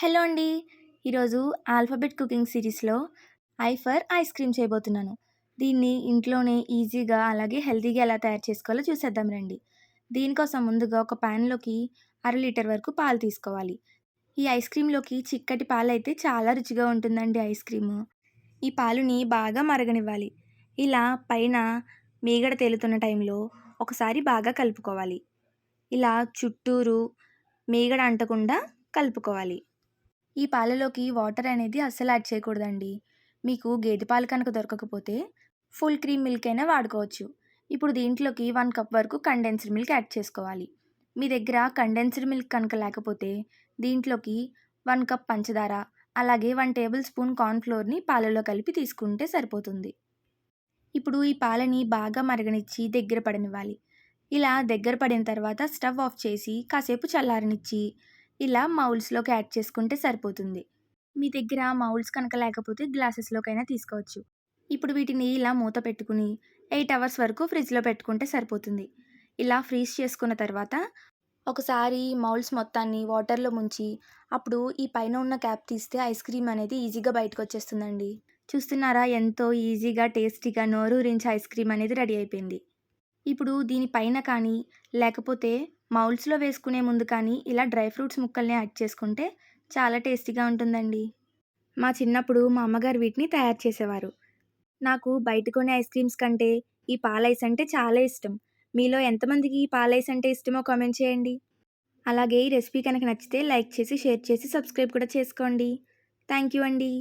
Hello అండి. ఈరోజు alphabet cooking సిరీస్లో ఐ ఫర్ ఐస్ క్రీమ్ చేయబోతున్నాను. దీన్ని ఇంట్లోనే ఈజీగా అలాగే హెల్తీగా ఎలా తయారు చేసుకోవాలో చూసేద్దాం రండి. దీనికోసం ముందుగా ఒక ప్యాన్లోకి అర లీటర్ వరకు పాలు తీసుకోవాలి. ఈ ఐస్ క్రీమ్లోకి చిక్కటి పాలు అయితే చాలా రుచిగా ఉంటుందండి ఐస్ క్రీము. ఈ పాలుని బాగా మరగనివ్వాలి. ఇలా పైన మీగడ తేలుతున్న టైంలో ఒకసారి బాగా కలుపుకోవాలి. ఇలా చుట్టూరు మీగడ అంటకుండా కలుపుకోవాలి. ఈ పాలలోకి వాటర్ అనేది అస్సలు యాడ్ చేయకూడదండి. మీకు గేదె పాలు కనుక దొరకకపోతే ఫుల్ క్రీమ్ మిల్క్ అయినా వాడుకోవచ్చు. ఇప్పుడు దీంట్లోకి వన్ కప్ వరకు కండెన్స్డ్ మిల్క్ యాడ్ చేసుకోవాలి. మీ దగ్గర కండెన్స్డ్ మిల్క్ కనుక లేకపోతే దీంట్లోకి వన్ కప్ పంచదార అలాగే వన్ టేబుల్ స్పూన్ కార్న్ఫ్లోర్ని పాలలో కలిపి తీసుకుంటే సరిపోతుంది. ఇప్పుడు ఈ పాలని బాగా మరగనిచ్చి దగ్గర పడనివ్వాలి. ఇలా దగ్గర పడిన తర్వాత స్టవ్ ఆఫ్ చేసి కాసేపు చల్లారనిచ్చి ఇలా మౌల్స్లోకి యాడ్ చేసుకుంటే సరిపోతుంది. మీ దగ్గర మౌల్స్ కనుక లేకపోతే గ్లాసెస్లోకైనా తీసుకోవచ్చు. ఇప్పుడు వీటిని ఇలా మూత పెట్టుకుని ఎయిట్ అవర్స్ వరకు ఫ్రిడ్జ్లో పెట్టుకుంటే సరిపోతుంది. ఇలా ఫ్రీజ్ చేసుకున్న తర్వాత ఒకసారి మౌల్స్ మొత్తాన్ని వాటర్లో ముంచి అప్పుడు ఈ పైన ఉన్న క్యాప్ తీస్తే ఐస్ క్రీమ్ అనేది ఈజీగా బయటకు వచ్చేస్తుందండి చూస్తున్నారా ఎంతో ఈజీగా టేస్టీగా నోరూరించి ఐస్ క్రీమ్ అనేది రెడీ అయిపోయింది. ఇప్పుడు దీనిపైన కానీ లేకపోతే మౌల్స్లో వేసుకునే ముందు కానీ ఇలా డ్రై ఫ్రూట్స్ ముక్కల్ని యాడ్ చేసుకుంటే చాలా టేస్టీగా ఉంటుందండి. మా చిన్నప్పుడు మా అమ్మగారు వీటిని తయారు చేసేవారు. నాకు బయట కొనే ఐస్ క్రీమ్స్ కంటే ఈ పాల ఐస్ అంటే చాలా ఇష్టం. మీలో ఎంతమందికి ఈ పాల ఐస్ అంటే ఇష్టమో కామెంట్ చేయండి. అలాగే ఈ రెసిపీ కనుక నచ్చితే లైక్ చేసి షేర్ చేసి సబ్స్క్రైబ్ కూడా చేసుకోండి. థ్యాంక్ యూ అండి.